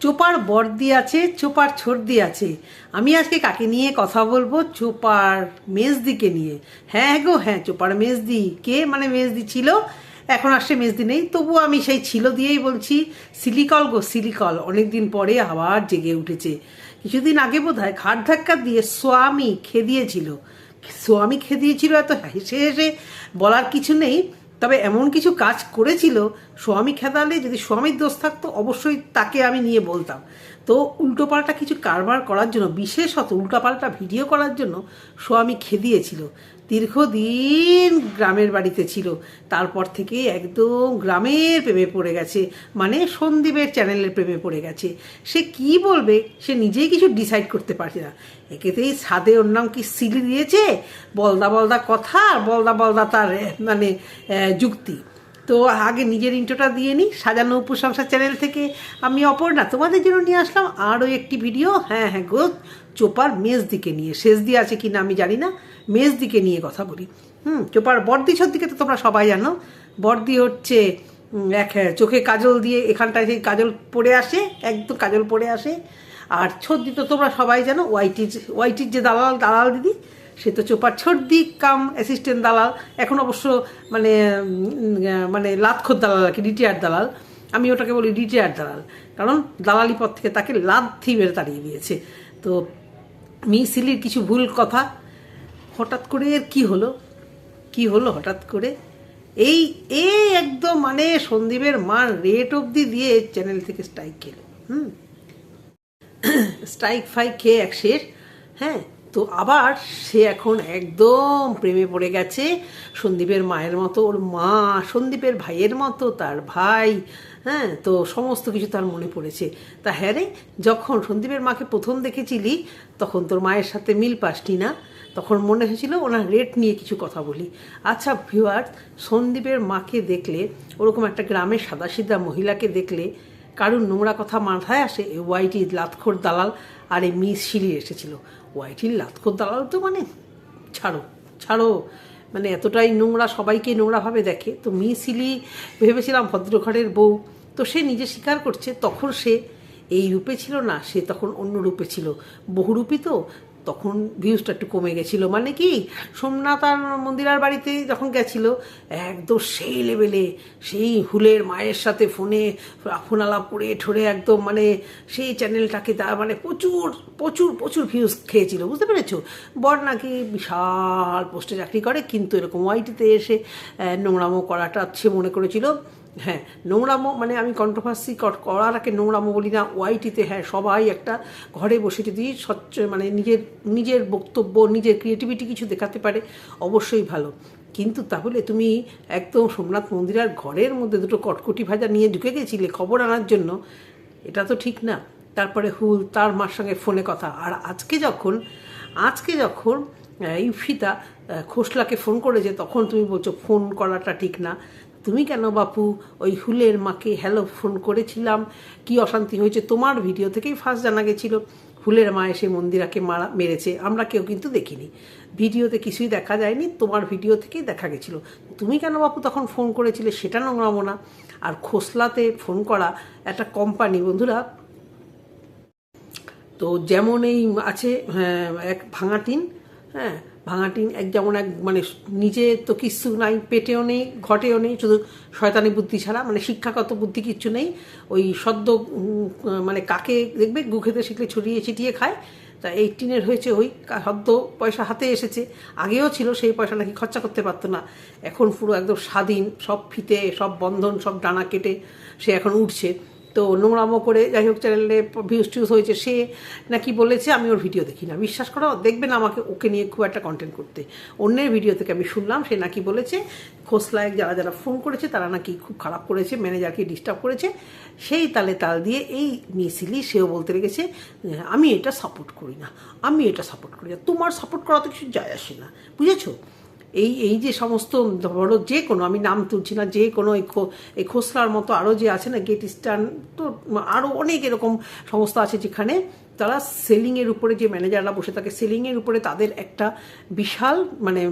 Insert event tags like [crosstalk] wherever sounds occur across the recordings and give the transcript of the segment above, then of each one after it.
চোপার বর্দি আছে, চোপার ছর্দি আছে। আমি আজকে কাকে নিয়ে কথা বলব? চোপার মেজদিকে নিয়ে। হ্যাঁ গো হ্যাঁ চোপার মেজদি। কে মানে মেজদি ছিল? এখন আর সে মেজদি নেই। তবু আমি সেই ছিল দিয়েই বলছি, সিলিকল গো, সিলিকল। অনেকদিন পরে আবার জেগে উঠেছে। কিছুদিন আগে বোধ হয় ঘাট ধাক্কা দিয়ে স্বামী খেদিয়েছিল। স্বামী খেদিয়েছিল এত হেসে হেসে বলার কিছু নেই। তবে এমন কিছু কাজ করেছিল স্বামী খেদালে, যদি স্বামীর দোষ থাকতো, অবশ্যই তাকে আমি নিয়ে বলতাম। তো উল্টোপাল্টা কিছু কারবার করার জন্য, বিশেষত উল্টোপাল্টা ভিডিও করার জন্য, স্বামী খেদিয়েছিল। দীর্ঘদিন গ্রামের বাড়িতে ছিল। তারপর থেকে একদম গ্রামের প্রেমে পড়ে গেছে। মানে সন্দীপের চ্যানেলের প্রেমে পড়ে গেছে। সে কি বলবে? সে নিজেই কিছু ডিসাইড করতে পারছে না। একেতেই সাদে ওর নাম কি সিলি দিয়েছে? বলদা বলদা কথা আর বলদা বলদা তার মানে যুক্তি। তো আগে নিজের ইন্টোটা দিয়ে নিই সাজানো উপসংসার চ্যানেল থেকে। আমি অপর্ণা, তোমাদের জন্য নিয়ে আসলাম আরও একটি ভিডিও হ্যাঁ হ্যাঁ গো চোপার মেজ দিকে নিয়ে। শেষ দিয়ে আছে কিনা আমি জানি না। মেজ দিকে নিয়ে কথা বলি। হুম চোপার বর্দি দিকে তো তোমরা সবাই জানো। বর্দি হচ্ছে এক হ্যাঁ, চোখে কাজল দিয়ে এখানটায় সেই কাজল পড়ে আসে একদম কাজল পড়ে আসে। আর ছর্দি তো তোমরা সবাই জানো ওয়াইটির ওয়াইটির যে দালাল দালাল দিদি সে তো চোপার ছর্দি কাম অ্যাসিস্ট্যান্ট দালাল। এখন অবশ্য মানে মানে লাতখোর দালাল আর কি রিটায়ার দালাল। আমি ওটাকে বলি রিটায়ার দালাল। কারণ দালালি পথ থেকে তাকে লাথি মেরে তাড়িয়ে দিয়েছে। তো মিসিলির কিছু ভুল কথা, হঠাৎ করে এর কি হলো? কি হলো হঠাৎ করে? এই এই একদম মানে সন্দীপের মার রেট অবধি দিয়ে চ্যানেল থেকে স্ট্রাইক খেলো হুম? স্ট্রাইক ফাইক খেয়ে এক শেষ হ্যাঁ? তো আবার সে এখন একদম প্রেমে পড়ে গেছে সন্দীপের মায়ের মতো, ওর মা সন্দীপের ভাইয়ের মতো, তার ভাই হ্যাঁ তো সমস্ত কিছু তার মনে পড়েছে। তা হ্যাঁ রে যখন সন্দীপের মাকে প্রথম দেখেছিলি, তখন তোর মায়ের সাথে মিল পাসটি না? তখন মনে হয়েছিল ওনার রেট নিয়ে কিছু কথা বলি। আচ্ছা ভিউয়ার সন্দীপের মাকে দেখলে, ওরকম একটা গ্রামের সাদাসিধা মহিলাকে দেখলে, কারুর নোংরা কথা মাথায় আসে? এই ওয়াইটি লাতখোর দালাল আর এই মিস শিলি এসেছিল। ওয়াইটির লাতখোর দালাল তো মানে ছাড়ো ছাড়ো। মানে এতটাই নোংরা, সবাইকে নোংরাভাবে দেখে। তো মিস শিলি, ভেবেছিলাম ভদ্রঘরের বউ। তো সে নিজে স্বীকার করছে, তখন সে এই রূপে ছিল না, সে তখন অন্য রূপে ছিল। বহুরূপী তো, তখন ভিউজটা একটু কমে গেছিল। মানে কি, সোমনাথ আর মন্দিরার বাড়িতে যখন গেছিল, একদম সেই লেভেলে, সেই হুলের মায়ের সাথে ফোনে আলাপ করে ঠরে একদম মানে সেই চ্যানেলটাকে তা মানে প্রচুর প্রচুর প্রচুর ভিউজ খেয়েছিল, বুঝতে পেরেছ? বর নাকি বিশাল পোস্টে চাকরি করে, কিন্তু এরকম ওয়াইটিতে এসে নোংরামো করাটা সে মনে করেছিল। হ্যাঁ নোংরামো মানে আমি কন্ট্রোভার্সি করার আগে নোংরামো বলি না, ওয়াইটিতে হ্যাঁ সবাই একটা ঘরে বসে যদি স্বচ্ছ মানে নিজের নিজের বক্তব্য, নিজের ক্রিয়েটিভিটি কিছু দেখাতে পারে, অবশ্যই ভালো। কিন্তু তাহলে তুমি একদম সোমনাথ মন্দিরের ঘরের মধ্যে দুটো কটকটি ভাজা নিয়ে ঢুকে গেছিলে খবর আনার জন্য, এটা তো ঠিক না। তারপরে হুল, তার মার সঙ্গে ফোনে কথা। আর আজকে যখন আজকে যখন ইউফিতা খোসলাকে ফোন করেছে, তখন তুমি বলছো, ফোন করাটা ঠিক না। তুমি কেন বাপু? ওই হুলের মাকে হ্যালো ফোন করেছিলাম। কি অশান্তি হয়েছে? তোমার ভিডিও থেকেই ফার্স্ট জানা গেছিল। হুলের মা এসে মন্দিরাকে মারা মেরেছে। আমরা কেউ কিন্তু দেখিনি। ভিডিওতে কিছুই দেখা যায়নি। তোমার ভিডিও থেকেই দেখা গেছিল। তুমি কেন বাপু তখন ফোন করেছিলে? সেটা নোংরামো না। আর খোসলাতে ফোন করা একটা কোম্পানি বন্ধুরা। তো যেমন এই আছে হ্যাঁ, এক ভাঙা টিন। হ্যাঁ ভাঙা টিন এক যেমন এক মানে নিজে তো কিচ্ছু নাই, পেটেও নেই, ঘটেও নেই, শুধু শয়তানি বুদ্ধি ছাড়া মানে শিক্ষাগত বুদ্ধি কিচ্ছু নেই। ওই সদ্য মানে কাকে দেখবে গু খেতে শিখলে ছড়িয়ে ছিটিয়ে খায়। তা এই টিনের হয়েছে ওই সদ্য পয়সা হাতে এসেছে। আগেও ছিল, সেই পয়সা নাকি খরচা করতে পারতো না। এখন পুরো একদম স্বাধীন, সব ফিতে, সব বন্ধন, সব ডানা কেটে সে এখন উঠছে। তো নোংরামো করে যাই হোক চ্যানেলে ভিউজ টিউজ হয়েছে, সে নাকি বলেছে, আমি ওর ভিডিও দেখি না। বিশ্বাস করো দেখবেন আমাকে, ওকে নিয়ে খুব একটা কন্টেন্ট করতে। অন্যের ভিডিও থেকে আমি শুনলাম, সে নাকি বলেছে খোসলায় যারা যারা ফোন করেছে, তারা নাকি খুব খারাপ করেছে ম্যানেজারকে ডিস্টার্ব করেছে। সেই তালে তাল দিয়ে এই মিসিলি সেও বলতে লেগেছে, আমি এটা সাপোর্ট করি না, আমি এটা সাপোর্ট করি না। তোমার সাপোর্ট করা তো কিছু যায় আসে না। বুঝেছ? এই এই যে সমস্ত ধরো যে কোনো, আমি নাম তুলছি না, যে কোনো এই খোসলার মতো আরও যে আছে না, গেট স্টার্ন তো আরও অনেক এরকম সংস্থা আছে যেখানে তারা সেলিংয়ের উপরে যে ম্যানেজাররা বসে থাকে, সেলিংয়ের উপরে তাদের একটা বিশাল মানে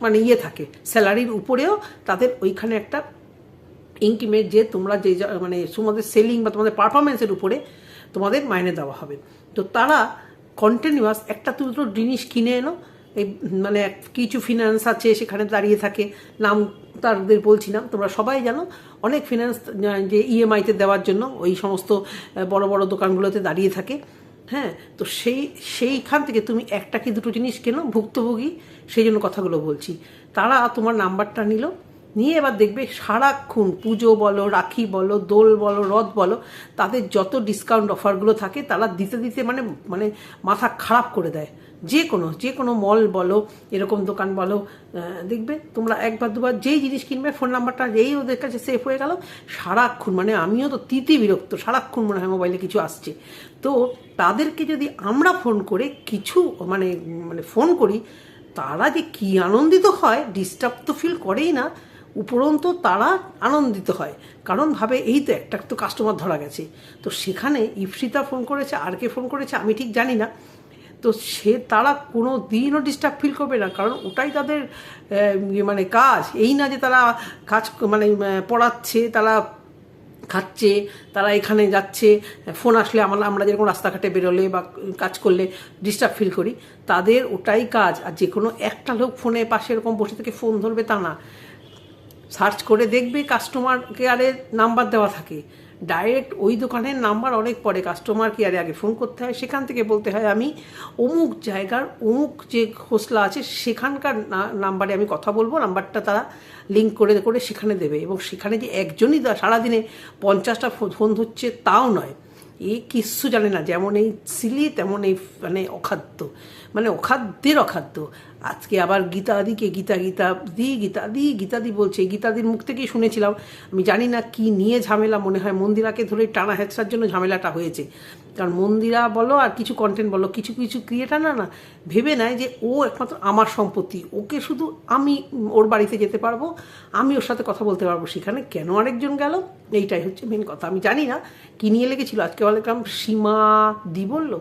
মানে ইয়ে থাকে, স্যালারির উপরেও তাদের ওইখানে একটা ইন্টিমেট যে তোমরা যে যা- মানে তোমাদের সেলিং বা তোমাদের পারফরমেন্সের উপরে তোমাদের মাইনে দেওয়া হবে। তো তারা কন্টিনিউয়াস একটা দুটো জিনিস কিনে এলো এই মানে কিছু ফিনান্স আছে, সেখানে দাঁড়িয়ে থাকে। নাম তাদের বলছি না, তোমরা সবাই জানো, অনেক ফিনান্স যে ইএমআইতে দেওয়ার জন্য ওই সমস্ত বড় বড় দোকানগুলোতে দাঁড়িয়ে থাকে। হ্যাঁ তো সেই, সেইখান থেকে তুমি একটা কি দুটো জিনিস কেনো, ভুক্তভোগী, সেই জন্য কথাগুলো বলছি। তারা তোমার নাম্বারটা নিল, নিয়ে এবার দেখবে সারাক্ষণ পুজো বলো, রাখি বলো, দোল বলো, রথ বলো, তাদের যত ডিসকাউন্ট অফারগুলো থাকে, তারা দিতে দিতে মানে মানে মাথা খারাপ করে দেয়। যে কোনো যে কোনো মল বলো, এরকম দোকান বলো দেখবে তোমরা একবার দুবার যেই জিনিস কিনবে ফোন নাম্বারটা যেই ওদের কাছে সেভ হয়ে গেল, সারাক্ষণ মানে আমিও তো তিতি বিরক্ত, সারাক্ষণ মনে হয় মোবাইলে কিছু আসছে। তো তাদেরকে যদি আমরা ফোন করে কিছু মানে মানে ফোন করি, তারা যে কি আনন্দিত হয় ডিস্টার্ব তো ফিল করেই না, উপরন্তু তারা আনন্দিত হয়। কারণ ভাবে এই তো একটা তো কাস্টমার ধরা গেছে। তো সেখানে ইফসিতা ফোন করেছে, আর কে ফোন করেছে আমি ঠিক জানি না। তো সে তারা কোনো দিনও ডিস্টার্ব ফিল করবে না কারণ ওটাই তাদের আহ, মানে কাজ। এই না যে তারা কাজ মানে পড়াচ্ছে তারা খাচ্ছে তারা এখানে যাচ্ছে ফোন আসলে আমরা আমরা যেরকম রাস্তাঘাটে বেরোলে বা কাজ করলে ডিস্টার্ব ফিল করি তাদের ওটাই কাজ। আর যে কোনো একটা লোক ফোনে পাশে এরকম বসে থেকে ফোন ধরবে তা না। সার্চ করে দেখবে কাস্টমার কেয়ারের নাম্বার দেওয়া থাকে। ডাইরেক্ট ওই দোকানের নাম্বার অনেক পরে কাস্টমার কেয়ারে আগে ফোন করতে হয়। সেখান থেকে বলতে হয়, আমি অমুক জায়গার অমুক যে খোসলা আছে, সেখানকার নাম্বারে আমি কথা বলব নাম্বারটা তারা লিঙ্ক করে করে সেখানে দেবে। এবং সেখানে যে একজনই সারাদিনে পঞ্চাশটা ফোন ধরছে, তাও নয়। এই কিচ্ছু জানে না। যেমন এই সিলি, তেমন এই মানে অখাদ্য। মানে অখাদ্যের অখাদ্য। আজকে আবার গীতাদিকে গীতা গীতা দি গীতাদি গীতাদি বলছে। গীতাদির মুখ থেকেই শুনেছিলাম। আমি জানি না কি নিয়ে ঝামেলা মনে হয়। মন্দিরাকে ধরে টানা হেঁচড়ার জন্য ঝামেলাটা হয়েছে। কারণ মন্দিরা বলো আর কিছু কন্টেন্ট বলো, কিছু কিছু ক্রিয়েটার না না, ভেবে নেয় যে ও একমাত্র আমার সম্পত্তি। ওকে শুধু আমি ওর বাড়িতে যেতে পারব, আমি ওর সাথে কথা বলতে পারব সেখানে কেন আরেকজন গেল? এইটাই হচ্ছে মেন কথা। আমি জানি না কি নিয়ে লেগেছিল। আজকে বললাম সীমা দি বলল,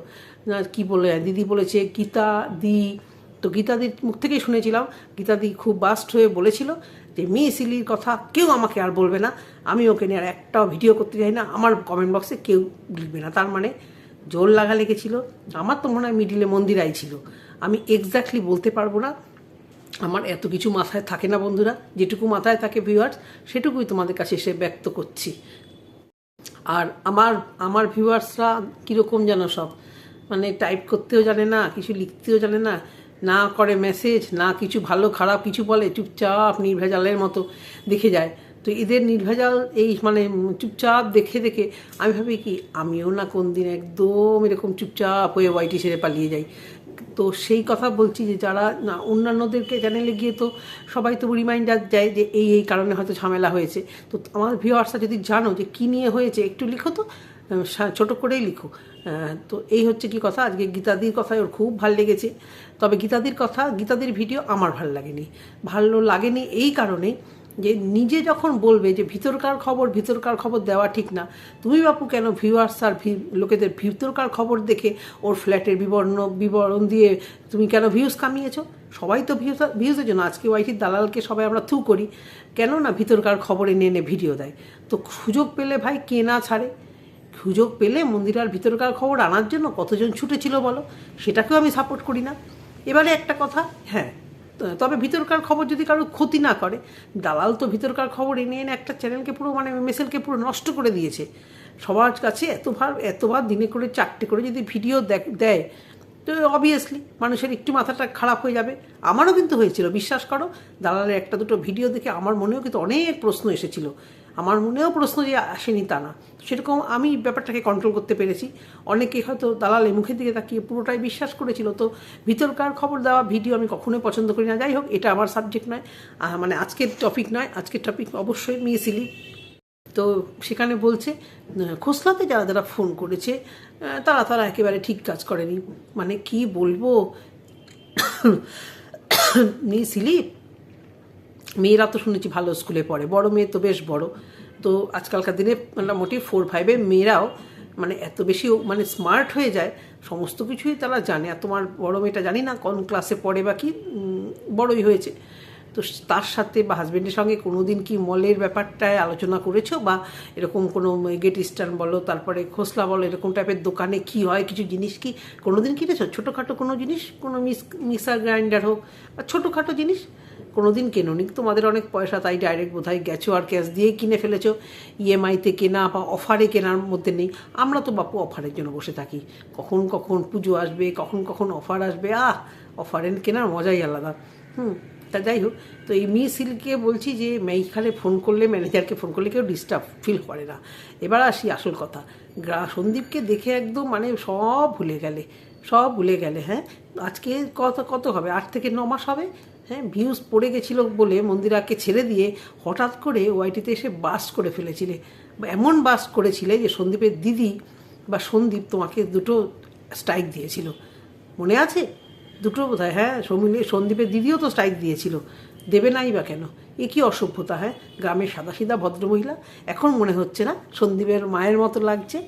না, কি বলে, দিদি বলেছে, গীতা দি। তো গীতাদির মুখ থেকেই শুনেছিলাম। গীতাদি খুব বাস্ট হয়ে বলেছিল। যে মেয়ে কথা কেউ আমাকে আর বলবে না। আমি ওকে নিয়ে আর একটাও ভিডিও করতে চাই না। আমার কমেন্ট বক্সে কেউ লিখবে না। তার মানে জোর লাগা লেগেছিল। আমার তো মনে হয় মিডিলে মন্দিরাই ছিল। আমি এক্স্যাক্টলি বলতে পারব না। আমার এত কিছু মাথায় থাকে না বন্ধুরা। যেটুকু মাথায় থাকে ভিউয়ার্স সেটুকুই তোমাদের কাছে এসে ব্যক্ত করছি। আর আমার আমার ভিউয়ার্সরা কীরকম যেন সব? মানে টাইপ করতেও জানে না, কিছু লিখতেও জানে না। না করে মেসেজ না কিছু ভালো, খারাপ কিছু বলে, চুপচাপ নির্ভেজালের মতো দেখে যায়। তো এদের নির্ভেজাল এই মানে চুপচাপ দেখে দেখে আমি ভাবি কি, আমিও না কোন দিন একদম এরকম চুপচাপ হয়ে ওয়াইটি ছেড়ে পালিয়ে যাই। তো সেই কথা বলছি যে যারা না, অন্যান্যদেরকে চ্যানেলে গিয়ে তো সবাই তো রিমাইন্ডার দেয় যে এই এই কারণে হয়তো ঝামেলা হয়েছে। তো আমার ভিউয়ার্সরা যদি জানো যে কী নিয়ে হয়েছে, একটু লিখো তো। ছোট করেই লিখো। তো এই হচ্ছে কি কথা, আজকে গীতাদির কথায় ওর খুব ভালো লেগেছে। তবে গীতাদির কথা, গীতাদির ভিডিও আমার ভালো লাগেনি। ভালো লাগেনি এই কারণে যে নিজে যখন বলবে যে ভিতরকার খবর ভিতরকার খবর দেওয়া ঠিক না, তুমি বাপু কেন ভিউয়ার্স আর লোকেদের ভিতরকার খবর দেখে ওর ফ্ল্যাটের বিবরণ বিবরণ দিয়ে তুমি কেন ভিউজ কামিয়েছো? সবাই তো ভিউজ ভিউজের জন্য। আজকে ওয়াইটির দালালকে সবাই আমরা থু করি। কেন না ভিতরকার খবর এনে এনে ভিডিও দেয়। তো সুযোগ পেলে ভাই কে না ছাড়ে? সুযোগ পেলে মন্দিরার ভিতরকার খবর আনার জন্য কতজন ছুটেছিল বলো? সেটাকেও আমি সাপোর্ট করি না। এবারে একটা কথা হ্যাঁ তবে ভিতরকার খবর যদি কারও ক্ষতি না করে, দালাল তো ভিতরকার খবর এনে এনে একটা চ্যানেলকে পুরো মানে মেসেলকে পুরো নষ্ট করে দিয়েছে। সবার কাছে এতবার এতবার দিনে করে, চারটে করে যদি ভিডিও দেয় তো অবভিয়াসলি মানুষের একটু মাথাটা খারাপ হয়ে যাবে। আমারও কিন্তু হয়েছিল, বিশ্বাস করো। দালালের একটা দুটো ভিডিও দেখে আমার মনেও কিন্তু অনেক প্রশ্ন এসেছিল। আমার মনেও প্রশ্ন যে আসেনি তা না। সেরকম আমি ব্যাপারটাকে কন্ট্রোল করতে পেরেছি। অনেকে হয়তো দালালের মুখের দিকে তাকিয়ে পুরোটাই বিশ্বাস করেছিল। তো ভিতরকার খবর দেওয়া ভিডিও আমি কখনোই পছন্দ করি না। যাই হোক, এটা আমার সাবজেক্ট নয়। মানে আজকের টপিক নয়। আজকের টপিক অবশ্যই মিয়েছিলি তো সেখানে বলছে খোসলাতে যারা যারা ফোন করেছে তারা তারা একেবারে ঠিক কাজ করেনি। মানে কি বলব? [coughs] নি নিয়েছিলি মেয়েরা তো শুনেছি ভালো স্কুলে পড়ে, বড় মেয়ে তো বেশ বড়। তো আজকালকার দিনে মোটামুটি ফোর ফাইভে মেয়েরাও মানে এত বেশি মানে স্মার্ট হয়ে যায়, সমস্ত কিছুই তারা জানে। আর তোমার বড় মেয়েটা জানি না, কোন ক্লাসে পড়ে বা কি বড়ই হয়েছে। তো তার সাথে বা হাজব্যান্ডের সঙ্গে কোনো দিন কি মলের ব্যাপারটায় আলোচনা করেছ? বা এরকম কোনো গেট ইস্টার্ন বলো, তারপরে খোসলা বলো, এরকম টাইপের দোকানে কি হয়? কিছু জিনিস কি কোনো দিন কিনেছো? ছোটোখাটো কোনো জিনিস? কোনো মিক্স মিক্সার গ্রাইন্ডার হোক বা ছোটোখাটো জিনিস কোনো দিন কেনোনি। তোমাদের অনেক পয়সা, তাই ডাইরেক্ট বোধহয় গেছো আর ক্যাশ দিয়ে কিনে ফেলেছো। ইএমআইতে কেনা বা অফারে কেনার মধ্যে নেই। আমরা তো বাপু অফারের জন্য বসে থাকি। কখন কখন পুজো আসবে, কখন কখন অফার আসবে? আহ! অফারে কেনার মজাই আলাদা। হুম। তা যাই হোক, তো এই মি সিল্কে বলছি যে এইখানে ফোন করলে, ম্যানেজারকে ফোন করলে কেউ ডিস্টার্ব ফিল করে না। এবার আসি আসল কথা। গ্রা সন্দীপকে দেখে একদম মানে সব ভুলে গেলে, সব ভুলে গেলে হ্যাঁ? আজকে কত কত হবে? আট থেকে ন মাস হবে? হ্যাঁ? ভিউজ পড়ে গেছিল বলে মন্দিরাকে ছেড়ে দিয়ে হঠাৎ করে ওয়াইটিতে এসে বাস করে ফেলেছিলে। এমন বাস করেছিলে যে, সন্দীপের দিদি বা সন্দীপ তোমাকে দুটো স্ট্রাইক দিয়েছিল। মনে আছে? দুটো বোধ হয় সমিলে সন্দীপের দিদিও তো স্ট্রাইক দিয়েছিল। দেবে নাই বা কেন? এ কি অসভ্যতা হ্যাঁ? গ্রামের সাদাসিধা ভদ্রমহিলা, এখন মনে হচ্ছে না সন্দীপের মায়ের মতো লাগছে?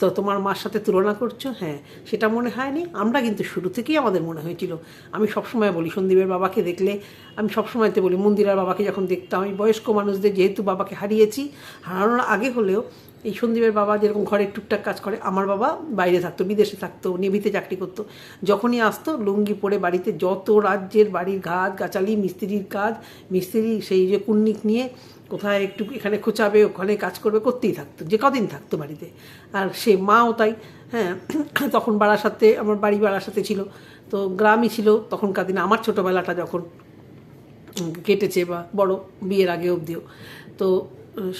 তো তোমার মার সাথে তুলনা করছ? হ্যাঁ সেটা মনে হয়নি। আমরা কিন্তু শুরু থেকেই আমাদের মনে হয়েছিল। আমি সবসময় বলি, সন্দীপের বাবাকে দেখলে, আমি সবসময়তে বলি, মন্দিরার বাবাকে যখন দেখতাম, আমি বয়স্ক মানুষদের যেহেতু বাবাকে হারিয়েছি, হারানোর আগে হলেও এই সন্দীপের বাবা যেরকম ঘরে টুকটাক কাজ করে, আমার বাবা বাইরে থাকতো, বিদেশে থাকতো, নেভিতে চাকরি করতো। যখনই আসতো, লুঙ্গি পরে বাড়িতে যত রাজ্যের বাড়ির ঘাট গাছালি, মিস্ত্রির কাজ, মিস্ত্রি সেই যে কুন্নিক নিয়ে কোথায় একটু এখানে খোঁচাবে, ওখানে কাজ করবে, করতেই থাকতো, যে কদিন থাকতো বাড়িতে। আর সে মাও তাই হ্যাঁ [clears throat] তখন বারাসাতে আমার বাড়ি বারাসাতে ছিল। তো গ্রামই ছিল তখনকার দিনে, আমার ছোটোবেলাটা যখন কেটেছে বা বড় বিয়ের আগে অবধিও তো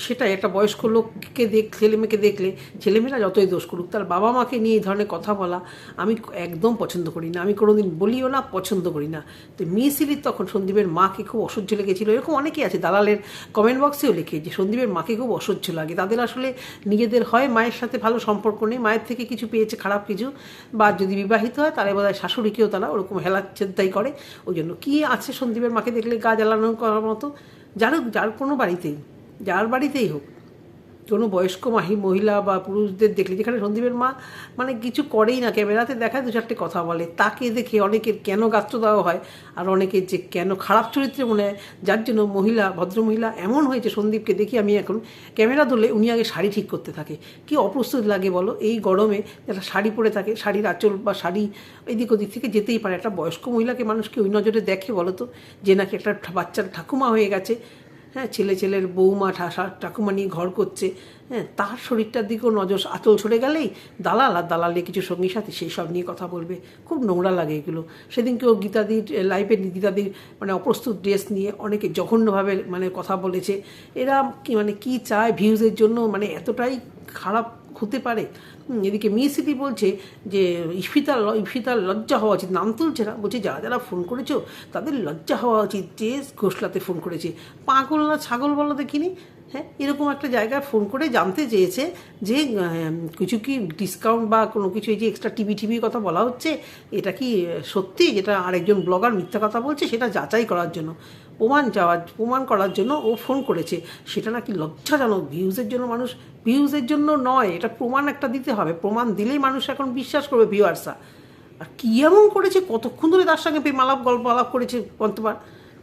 সেটাই, একটা বয়স্ক লোককে দেখ ছেলেমেয়েকে দেখলে ছেলেমেয়েরা যতই দোষ করুক, তার বাবা মাকে নিয়ে এই ধরনের কথা বলা আমি একদম পছন্দ করি না। আমি কোনোদিন বলিও না, পছন্দ করি না। তো মিসিলির তখন সন্দীপের মাকে খুব অসহ্য লেগেছিলো। এরকম অনেকেই আছে, দালালের কমেন্ট বক্সেও লেখে যে সন্দীপের মাকে খুব অসহ্য লাগে। তাদের আসলে নিজেদের হয়, মায়ের সাথে ভালো সম্পর্ক নেই, মায়ের থেকে কিছু পেয়েছে খারাপ কিছু বা যদি বিবাহিত হয়, তাহলে বোধহয় শাশুড়িকেও তারা ওরকম হেলাচ্ছেদাই করে। ওই জন্য কী আছে সন্দীপের মাকে দেখলে গা জ্বালানো করার মতো? যার যার কোনো বাড়িতেই। যার বাড়িতেই হোক, কোনো বয়স্ক মাহি, মহিলা বা পুরুষদের দেখলে, যেখানে সন্দীপের মা মানে কিছু করেই না, ক্যামেরাতে দেখায় দু চারটে কথা বলে, তাকে দেখে অনেকের কেন গাত্র দেওয়া হয় আর অনেকের যে কেন খারাপ চরিত্রে মনে হয়, যার জন্য মহিলা ভদ্রমহিলা এমন হয়েছে সন্দীপকে দেখি আমি এখন ক্যামেরা ধরলে উনি আগে শাড়ি ঠিক করতে থাকে। কি অপ্রস্তুত লাগে বলো? এই গরমে যারা শাড়ি পরে থাকে, শাড়ির আঁচল বা শাড়ি এদিক ওদিক থেকে যেতেই পারে। একটা বয়স্ক মহিলাকে মানুষকে ওই নজরে দেখে বলো তো? যে নাকি একটা বাচ্চার ঠাকুমা হয়ে গেছে। হ্যাঁ ছেলে ছেলের বৌমা, ঠাসা ঠাকুমা নিয়ে ঘর করছে। হ্যাঁ তার শরীরটার দিকেও নজর আতল ছড়ে গেলেই দালাল আর দালালে কিছু সঙ্গী সাথী সেই সব নিয়ে কথা বলবে। খুব নোংরা লাগে এগুলো। সেদিনকেও গীতাদির লাইফে গীতাদির মানে অপ্রস্তুত ড্রেস নিয়ে অনেকে জঘন্যভাবে মানে কথা বলেছে। এরা কি মানে কি চায় ভিউজের জন্য? মানে এতটাই খারাপ হতে পারে। এদিকে মিসিটি বলছে যে, ইফিতার ইফিতার লজ্জা হওয়া উচিত, নাম তুলছে না, বলছে, যারা যারা ফোন করেছ, তাদের লজ্জা হওয়া উচিত যে, ঘোষলাতে ফোন করেছে। পাগল না, ছাগল বলো দেখিনি? হ্যাঁ এরকম একটা জায়গায় ফোন করে জানতে চেয়েছে যে কিছু কি ডিসকাউন্ট বা কোনো কিছু এই যে এক্সট্রা টিভি টিভির কথা বলা হচ্ছে, এটা কি সত্যি? যেটা আরেকজন ব্লগার মিথ্যা কথা বলছে, সেটা যাচাই করার জন্য। প্রমাণ চাওয়ার প্রমাণ করার জন্য ও ফোন করেছে। সেটা নাকি লজ্জাজনক, ভিউজের জন্য মানুষ, ভিউজের জন্য নয়, এটা প্রমাণ একটা দিতে হবে। প্রমাণ দিলেই মানুষ এখন বিশ্বাস করবে ভিউয়ার্সরা। আর কী এমন করেছে? কতক্ষণ ধরে তার সঙ্গে প্রেম আলাপ গল্প আলাপ করেছে পন্তবার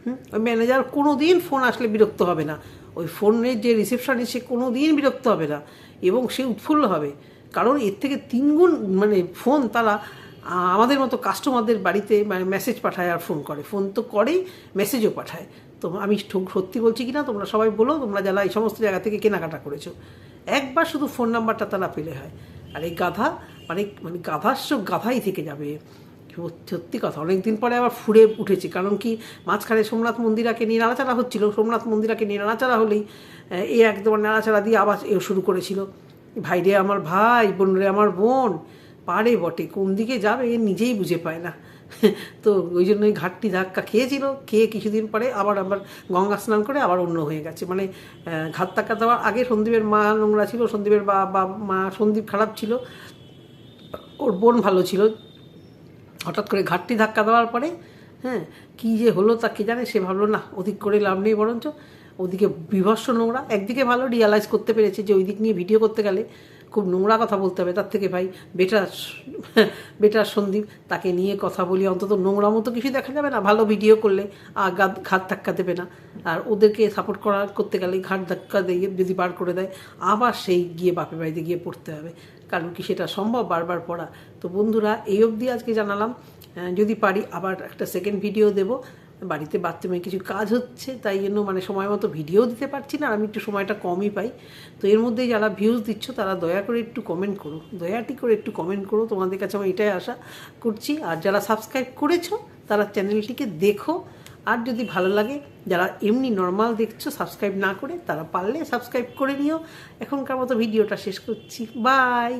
হুম? ওই ম্যানেজার কোনো দিন ফোন আসলে বিরক্ত হবে না। ওই ফোনের যে রিসেপশানে সে কোনো দিন বিরক্ত হবে না। এবং সে উৎফুল্ল হবে। কারণ এর থেকে তিনগুণ মানে ফোন তারা আমাদের মতো কাস্টমারদের বাড়িতে মানে মেসেজ পাঠায় আর ফোন করে। ফোন তো করেই মেসেজও পাঠায়। তো আমি সত্যি বলছি কি না তোমরা সবাই বলো, তোমরা যারা এই সমস্ত জায়গা থেকে কেনাকাটা করেছ। একবার শুধু ফোন নাম্বারটা তারা পেলে হয়। আর এই গাধা মানে মানে গাধার সব গাধাই থেকে যাবে। সত্যি কথা, অনেকদিন পরে আবার ফুরে উঠেছে। কারণ কি, মাঝখানে সোমনাথ মন্দিরাকে নিয়ে নাড়াচাড়া হচ্ছিল। সোমনাথ মন্দিরাকে নিয়ে নাড়াচাড়া হলেই এ একদম নাড়াচাড়া দিয়ে আবার শুরু করেছিল। ভাই রে আমার ভাই বোন রে আমার বোন পারে বটে, কোন দিকে যাবে এ নিজেই বুঝে পায় না। তো ওই জন্যই ঘাটটি ধাক্কা খেয়েছিল, খেয়ে কিছুদিন পরে আবার আবার গঙ্গা স্নান করে আবার অন্য হয়ে গেছে। মানে ঘাট ধাক্কা দেওয়ার আগে সন্দীপের মা নোংরা ছিল, সন্দীপের বা মা সন্দীপ খারাপ ছিল, ওর বোন ভালো ছিল। হঠাৎ করে ঘাটটি ধাক্কা দেওয়ার পরে হ্যাঁ কী যে হলো তা কে জানে, সে ভাবলো না অধিক করে লাভ নেই বরঞ্চ, ওদিকে বিভৎস নোংরা। একদিকে ভালো রিয়ালাইজ করতে পেরেছে যে ওই দিক নিয়ে ভিডিও করতে গেলে খুব নোংরা কথা বলতে হবে, তার থেকে ভাই বেটার বেটার সন্দীপ তাকে নিয়ে কথা বলি। অন্তত নোংরা মতো কিছু দেখা যাবে না, ভালো ভিডিও করলে গাদ ঘাট ধাক্কা দেবে না। আর ওদেরকে সাপোর্ট করা করতে গেলে ঘাট ধাক্কা দিয়ে যদি বার করে দেয়, আবার সেই গিয়ে বাপের বাড়িতে গিয়ে পড়তে হবে। কারণ কি সেটা সম্ভব? বারবার পড়া। তো বন্ধুরা, এই অবধি আজকে জানালাম। যদি পারি আবার একটা সেকেন্ড ভিডিও দেব। বাড়িতে বাথরুমে কিছু কাজ হচ্ছে, তাই জন্য মানে সময় মতো ভিডিও দিতে পারছি না আমি একটু সময়টা কমই পাই। তো এর মধ্যেই যারা ভিউজ দিচ্ছ, তারা দয়া করে একটু কমেন্ট করো। দয়াটি করে একটু কমেন্ট করো, তোমাদের কাছে আমি এটাই আশা করছি। আর যারা সাবস্ক্রাইব করেছ, তারা চ্যানেলটিকে দেখো। আর যদি ভালো লাগে, যারা এমনি নর্মাল দেখছ সাবস্ক্রাইব না করে, তারা পারলে সাবস্ক্রাইব করে নিও। এখনকার মতো ভিডিওটা শেষ করছি। বাই